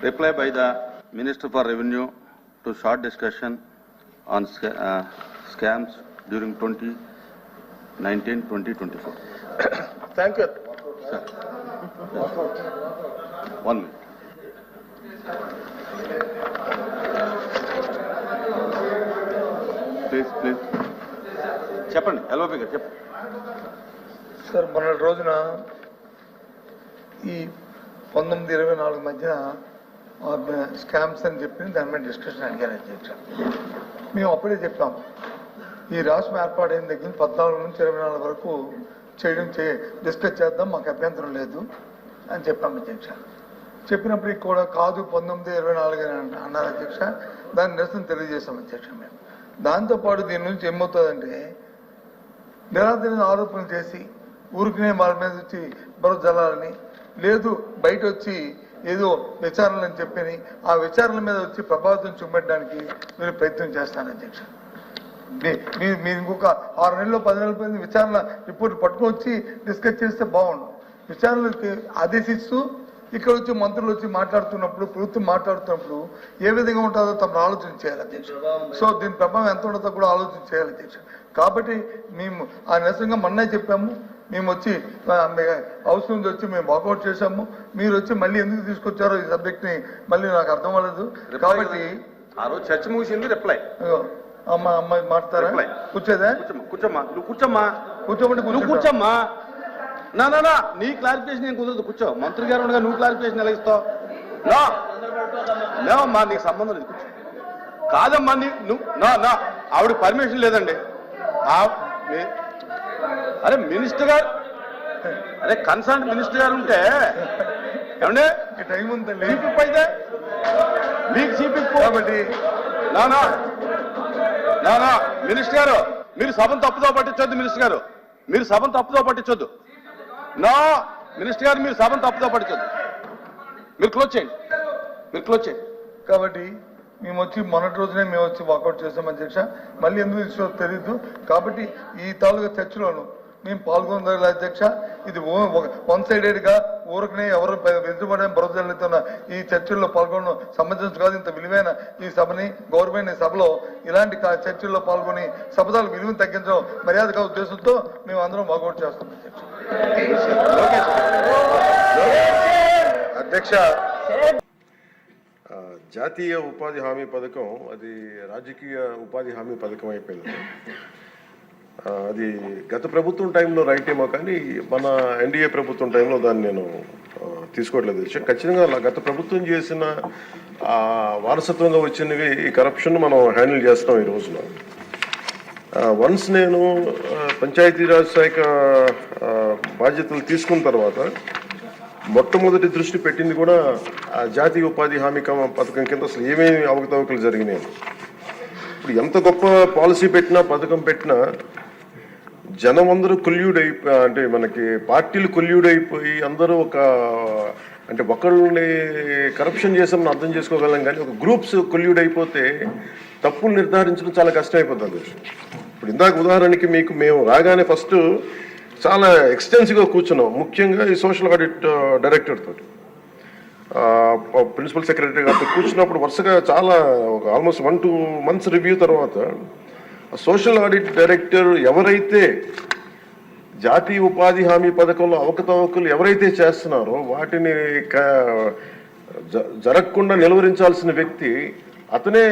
reply by the Minister for Revenue to short discussion on sca- uh, scams during 2019, 2024. Thank you One minute. Please, please. చెప్పండి LOP గారు చెప్పండి sir మొన్నటి రోజున ఈ పంతొమ్మిది ఇరవై నాలుగు మధ్యన స్కామ్స్ అని చెప్పి దాని మీద డిస్కషన్ అడిగారు అధ్యక్ష మేము అప్పుడే చెప్పాం ఈ రాష్ట్రం ఏర్పాటైన దగ్గర పద్నాలుగు నుంచి ఇరవై నాలుగు వరకు చేయడం చే డిస్కస్ చేద్దాం మాకు అభ్యంతరం లేదు అని చెప్పాం అధ్యక్ష చెప్పినప్పటికి కూడా కాదు పంతొమ్మిది ఇరవై నాలుగు అని అన్నారు అధ్యక్ష దాని నిరసన తెలియజేశాం అధ్యక్ష మేము దాంతోపాటు దీని నుంచి ఏమవుతుందంటే నిరాధరణ ఆరోపణలు చేసి ఊరికినే వాళ్ళ మీద వచ్చి బరువు జల్లాలని లేదు బయట వచ్చి ఏదో విచారణలు అని చెప్పని ఆ విచారణల మీద వచ్చి ప్రభావితం చూపెట్టడానికి మీరు ప్రయత్నం చేస్తాను అధ్యక్ష మీరు ఇంకొక ఆరు నెలలు పది నెలల పైన విచారణ రిపోర్ట్ పట్టుకొని వచ్చి డిస్కస్ చేస్తే బాగుండు. విచారణకి ఆదేశిస్తూ ఇక్కడ వచ్చి మంత్రులు వచ్చి మాట్లాడుతున్నప్పుడు ప్రభుత్వం మాట్లాడుతున్నప్పుడు ఏ విధంగా ఉంటుందో తమను ఆలోచన చేయాలి అధ్యక్ష సో దీని ప్రభావం ఎంత ఉంటుందో కూడా ఆలోచన చేయాలి అధ్యక్ష కాబట్టి మేము ఆ నిరసనగా మొన్నే చెప్పాము. మేము వచ్చి హౌస్ నుంచి వచ్చి మేము వాకౌట్ చేశాము. మీరు వచ్చి మళ్ళీ ఎందుకు తీసుకొచ్చారో ఈ సబ్జెక్ట్ని మళ్ళీ నాకు అర్థం అవ్వలేదు. కాబట్టి ఆ రోజు చర్చ ముగిసింది రిప్లై అమ్మ అమ్మాయి మాట్లాడతారా. కూర్చోదా? కూర్చోమ్మా నువ్వు కూర్చోమ్మా. కూర్చోమంటే నువ్వు కూర్చో కూర్చోమ్మా. నా నా నా నీ క్లారిఫికేషన్ ఏం కుదరదు కూర్చో. మంత్రి గారు ఉండగా నువ్వు క్లారిఫికేషన్ ఎలా ఇస్తావు? లేవమ్మా నీకు సంబంధం లేదు కూర్చో. కాదమ్మా నీ నువ్వు నా నా. ఆవిడ పర్మిషన్ లేదండి. అరే మినిస్టర్ గారు. అరే కన్సర్న్ మినిస్టర్ గారు ఉంటే ఏమండి? టైం ఉందండి. అయితే మీకు కాబట్టి నానా నానా మినిస్టర్ గారు మీరు సభను తప్పుదో పట్టించొద్దు మినిస్టర్ గారు. మీరు సభను తప్పుదో పట్టించొద్దు. నా మినిస్టర్ గారు మీరు సభను తప్పుదో పట్టించొద్దు. మీరు క్లోజ్ చేయండి. మీరు క్లోజ్ చేయండి. కాబట్టి మేము వచ్చి మొన్నటి రోజునే మేము వచ్చి వాకౌట్ చేసాం అధ్యక్ష మళ్ళీ ఎందుకు ఇష్యూ తెలియదు కాబట్టి ఈ తాలూకా చర్చలోను మేము పాల్గొందాలి అధ్యక్ష ఇది వన్ సైడెడ్గా ఊరికనే ఎవరు వెతుబడే బురదల్లుతున్న ఈ చర్చల్లో పాల్గొనడం సంబంధించి కాదు. ఇంత విలువైన ఈ సభని గౌరవమైన సభలో ఇలాంటి చర్చల్లో పాల్గొని సభదాల విలువను తగ్గించడం మర్యాదగా ఉద్దేశంతో మేము అందరం వాకౌట్ చేస్తాం అధ్యక్ష అధ్యక్ష జాతీయ ఉపాధి హామీ పథకం అది రాజకీయ ఉపాధి హామీ పథకం అయిపోయింది. అది గత ప్రభుత్వం టైంలో రైట్ ఏమో కానీ మన ఎన్డీఏ ప్రభుత్వం టైంలో దాన్ని నేను తీసుకోవట్లేదు. విషయం ఖచ్చితంగా అలా గత ప్రభుత్వం చేసిన వారసత్వంగా వచ్చినవి ఈ కరప్షన్ మనం హ్యాండిల్ చేస్తున్నాం ఈ రోజున. వన్స్ నేను పంచాయతీరాజ్ శాఖ బాధ్యతలు తీసుకున్న తర్వాత మొట్టమొదటి దృష్టి పెట్టింది కూడా ఆ జాతీయ ఉపాధి హామీ పథకం కింద అసలు ఏమేమి అవకతవకలు జరిగినాయి? ఇప్పుడు ఎంత గొప్ప పాలసీ పెట్టినా పథకం పెట్టినా జనం అందరూ కొల్యూడ్ అయిపోయి అంటే మనకి పార్టీలు కొల్యూడ్ అయిపోయి అందరూ ఒక అంటే ఒకళ్ళని కరప్షన్ చేసామని అర్థం చేసుకోగలం కానీ ఒక గ్రూప్స్ కొల్యూడ్ అయిపోతే తప్పులు నిర్ధారించడం చాలా కష్టం అయిపోతుంది ఇప్పుడు ఇందాక ఉదాహరణకి మీకు మేము రాగానే ఫస్ట్ చాలా ఎక్స్టెన్సివ్గా కూర్చున్నాం. ముఖ్యంగా ఈ సోషల్ ఆడిట్ డైరెక్టర్ తోటి. ప్రిన్సిపల్ సెక్రటరీ గారితో కూర్చున్నప్పుడు వరుసగా చాలా ఒక almost one two months review తర్వాత సోషల్ ఆడిట్ డైరెక్టర్ ఎవరైతే జాతీయ ఉపాధి హామీ పథకంలో అవకతవకలు ఎవరైతే చేస్తున్నారో వాటిని జ- జరగకుండా నిలువరించాల్సిన వ్యక్తి అతనే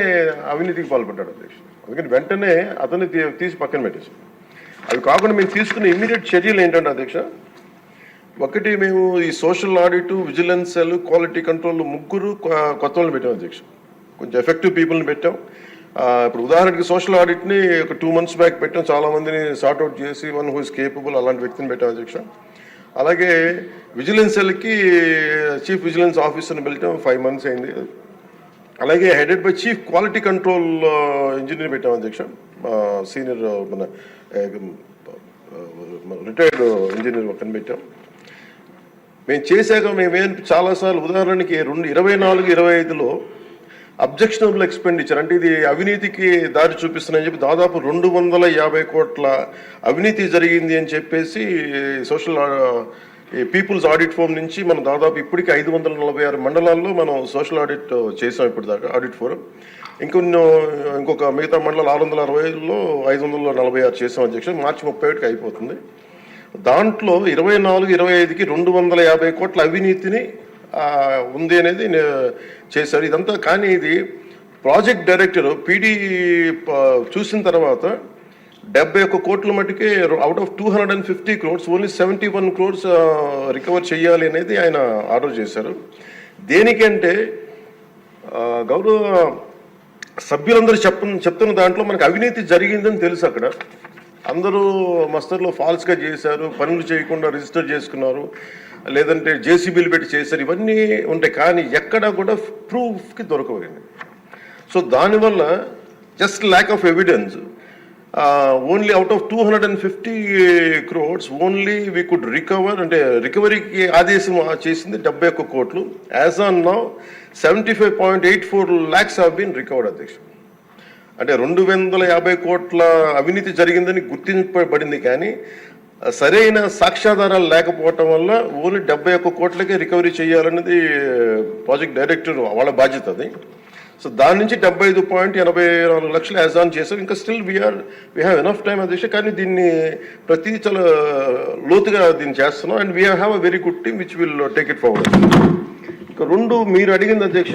అవినీతికి పాల్పడ్డాడు అధ్యక్షుడు. అందుకని వెంటనే అతన్ని తీ- తీసి పక్కన పెట్టేశాడు. అవి కాకుండా మేము తీసుకున్న ఇమ్మీడియట్ చర్యలు ఏంటంటే అధ్యక్ష? ఒకటి మేము ఈ social audit vigilance cell quality control ముగ్గురు కొత్త వాళ్ళని పెట్టాం అధ్యక్ష. కొంచెం ఎఫెక్టివ్ పీపుల్ని పెట్టాం. ఇప్పుడు ఉదాహరణకి సోషల్ ఆడిట్ని ఒక టూ మంత్స్ బ్యాక్ పెట్టాం. చాలా మందిని సార్ట్అవుట్ చేసి వన్ హూ ఇస్ కేపబుల్ అలాంటి వ్యక్తిని పెట్టాం అధ్యక్ష. అలాగే విజిలెన్స్ సెల్కి చీఫ్ విజిలెన్స్ ఆఫీసర్ని పెట్టాం ఫైవ్ మంత్స్ అయింది. అలాగే headed by chief quality control engineer పెట్టాం అధ్యక్ష. సీనియర్ మన రిటైర్డ్ ఇంజనీర్ ఒకరిని పెట్టాం మేము చేశాక మేమేం చాలాసార్లు ఉదాహరణకి రెండు ఇరవై నాలుగు ఇరవై ఐదులో అబ్జెక్షనబుల్ ఎక్స్పెండిచర్ అంటే ఇది అవినీతికి దారి చూపిస్తుందని చెప్పి దాదాపు రెండు వందల యాభై కోట్ల అవినీతి జరిగింది అని చెప్పేసి సోషల్ ఈ పీపుల్స్ ఆడిట్ ఫోరం నుంచి మనం దాదాపు ఇప్పటికి ఐదు వందల నలభై ఆరు మండలాల్లో మనం సోషల్ ఆడిట్ చేసాం ఇప్పుడు దాకా ఆడిట్ ఫోరం. ఇంకొన్ని ఇంకొక మిగతా మండలాలు ఆరు వందల అరవైలో ఐదు వందల నలభై ఆరు చేసాం అధ్యక్ష. మార్చి ముప్పై ఒకటికి అయిపోతుంది. దాంట్లో ఇరవై నాలుగు ఇరవై ఐదుకి రెండు వందల యాభై కోట్ల అవినీతిని ఉంది అనేది చేశారు. ఇదంతా కానీ ఇది ప్రాజెక్ట్ డైరెక్టర్ పీడీ చూసిన తర్వాత డెబ్బై ఒక్క కోట్ల మటుకే out of two hundred and fifty crores only seventy one crores recover చేయాలి అనేది ఆయన ఆర్డర్ చేశారు. దేనికంటే గౌరవ సభ్యులందరూ చెప్ప చెప్తున్న దాంట్లో మనకు అవినీతి జరిగిందని తెలుసు అక్కడ. అందరూ మస్తర్లో ఫాల్స్గా చేశారు పనులు చేయకుండా రిజిస్టర్ చేసుకున్నారు లేదంటే జేసీబీలు పెట్టి చేశారు ఇవన్నీ ఉంటాయి. కానీ ఎక్కడా కూడా ప్రూఫ్కి దొరకవండి సో దానివల్ల just lack of evidence only out of two hundred and fifty crores only we could recover అంటే రికవరీకి ఆదేశం చేసింది డెబ్బై ఒక్క కోట్లు. As on now seventy five point eight four lakhs have been recovered అధ్యక్ష. అంటే రెండు వందల యాభై కోట్ల అవినీతి జరిగిందని గుర్తింపబడింది కానీ సరైన సాక్ష్యాధారాలు లేకపోవటం వల్ల ఓన్లీ డెబ్బై ఒక్క కోట్లకే రికవరీ చేయాలనేది ప్రాజెక్ట్ డైరెక్టర్ వాళ్ళ బాధ్యత అది. సో దాని నుంచి డెబ్బై ఐదు పాయింట్ ఎనభై నాలుగు లక్షలు యాజ్ ఆన్ చేశారు. ఇంకా still we are we have enough time అధ్యక్ష కానీ దీన్ని ప్రతి చాలా uh, లోతుగా దీన్ని చేస్తున్నాం. And we have a very good team which will take it forward ఇంకా రెండు మీరు అడిగింది అధ్యక్ష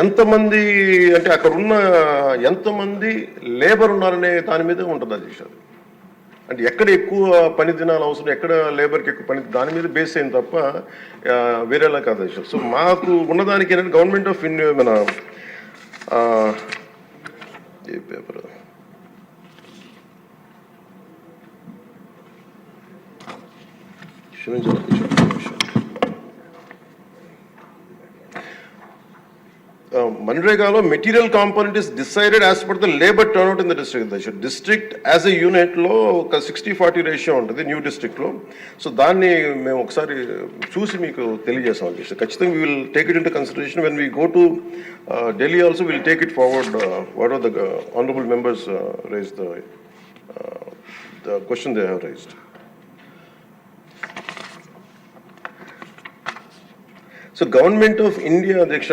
ఎంతమంది అంటే అక్కడ ఉన్న ఎంతమంది లేబర్ ఉన్నారనే దాని మీద ఉంటుంది అధ్యక్ష అది. అంటే ఎక్కడ ఎక్కువ పని దినాలు అవసరం ఎక్కడ లేబర్కి ఎక్కువ పని దాని మీద బేస్ అయింది తప్ప వేరేలా కాదు సో మాకు ఉన్నదానికి ఏంటంటే గవర్నమెంట్ ఆఫ్ ఇండియా మన ఏ పేపర్ క్షమించండి అధ్యక్ష. మన్రేగాలో material component is decided as per the labour turnout in the district దశ డిస్ట్రిక్ట్ యాజ్ ఎ యూనిట్లో ఒక సిక్స్టీ ఫార్టీ రేషియో ఉంటుంది న్యూ డిస్ట్రిక్ట్లో సో దాన్ని మేము ఒకసారి చూసి మీకు తెలియజేస్తాం అధ్యక్ష. ఖచ్చితంగా we will take it in to consideration when we go to Delhi also will take it forward what are the honourable members raise the the question they have raised so government of India అధ్యక్ష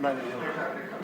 慢点儿啊